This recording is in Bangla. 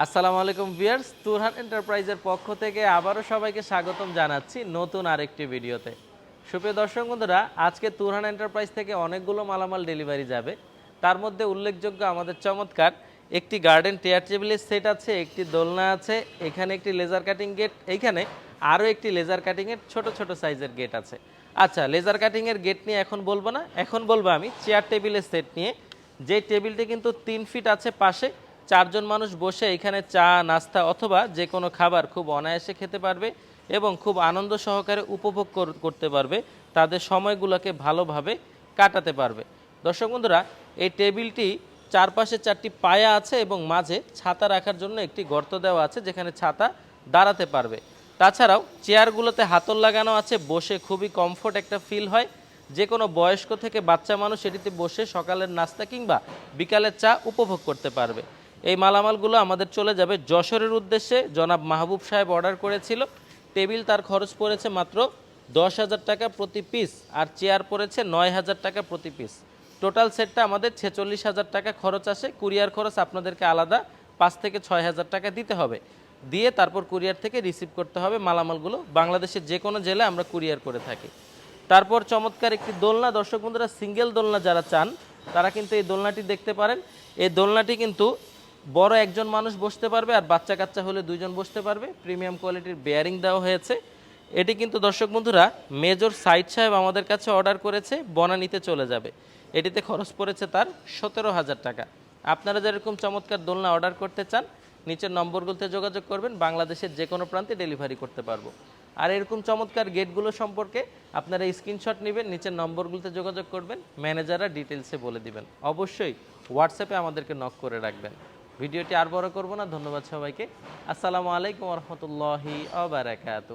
আসসালামু আলাইকুম ভিয়ার্স তুরহান এন্টারপ্রাইজের পক্ষ থেকে আবারও সবাইকে স্বাগতম জানাচ্ছি নতুন আরেকটি ভিডিওতে। সুপ্রিয় দর্শক বন্ধুরা, আজকে তুরহান এন্টারপ্রাইজ থেকে অনেকগুলো মালামাল ডেলিভারি যাবে। তার মধ্যে উল্লেখযোগ্য আমাদের চমৎকার একটি গার্ডেন টেয়ার টেবিলের সেট আছে, একটি দোলনা আছে, এখানে একটি লেজার কাটিং গেট, এইখানে আরও একটি লেজার কাটিংয়ের ছোট ছোট সাইজের গেট আছে। আচ্ছা লেজার কাটিংয়ের গেট নিয়ে এখন বলব না, এখন বলব আমি চেয়ার টেবিলের সেট নিয়ে। যে টেবিলটি কিন্তু তিন ফিট আছে পাশে চারজন মানুষ বসে এখানে চা, নাস্তা অথবা যে কোনো খাবার খুব অনায়াসে খেতে পারবে এবং খুব আনন্দ সহকারে উপভোগ কর- করতে পারবে। তাদের সময়গুলোকে ভালোভাবে কাটাতে পারবে। দর্শক বন্ধুরা, এই টেবিলটি চারপাশে চারটি পায়া আছে এবং মাঝে ছাতা রাখার জন্য একটি গর্ত দেওয়া আছে যেখানে ছাতা দাঁড়াতে পারবে। তাছাড়াও চেয়ারগুলোতে হাতল লাগানো আছে, বসে খুবই কমফোর্ট একটা ফিল হয়। যে কোনো বয়স্ক থেকে বাচ্চা মানুষ এটিতে বসে সকালের নাস্তা কিংবা বিকালের চা উপভোগ করতে পারবে। এই মালামালগুলো আমাদের চলে যাবে যশোরের উদ্দেশ্যে। জনাব মাহবুব সাহেব অর্ডার করেছিল। টেবিল তার খরচ পড়েছে মাত্র দশ হাজার টাকা প্রতি পিস আর চেয়ার পড়েছে নয় হাজার টাকা প্রতি পিস টোটাল সেটটা আমাদের ছেচল্লিশ হাজার টাকা খরচ আসে। কুরিয়ার খরচ আপনাদেরকে আলাদা, পাঁচ থেকে ছয় হাজার টাকা দিতে হবে। দিয়ে তারপর কুরিয়ার থেকে রিসিভ করতে হবে মালামালগুলো। বাংলাদেশের যে কোনো জেলায় আমরা কুরিয়ার করে থাকি। তারপর চমৎকার একটি দোলনা। দর্শক বন্ধুরা সিঙ্গেল দোলনা যারা চান, তারা কিন্তু এই দোলনাটি দেখতে পারেন। এই দোলনাটি কিন্তু বড় একজন মানুষ বসতে পারবে আর বাচ্চা কাচ্চা হলে দুইজন বসতে পারবে। প্রিমিয়াম কোয়ালিটির বেয়ারিং দেওয়া হয়েছে। এটি কিন্তু দর্শক বন্ধুরা মেজর সাইড সাহেব আমাদের কাছে অর্ডার করেছে, বনানীতে চলে যাবে। এটিতে খরচ পড়েছে তার সতেরো হাজার টাকা। আপনারা যেরকম চমৎকার দোলনা অর্ডার করতে চান, নিচের নম্বরগুলোতে যোগাযোগ করবেন, বাংলাদেশের যে কোনো প্রান্তে ডেলিভারি করতে পারব। আর এরকম চমৎকার গেটগুলো সম্পর্কে আপনারা স্ক্রিনশট নেবেন, নিচের নম্বরগুলোতে যোগাযোগ করবেন ম্যানেজাররা ডিটেলসে বলে দিবেন। অবশ্যই হোয়াটসঅ্যাপে আমাদেরকে নক করে রাখবেন। ভিডিওটি আর বড় করব না। ধন্যবাদ সবাইকে। আসসালামু আলাইকুম রহমতুল্লাহি আবারাকাতু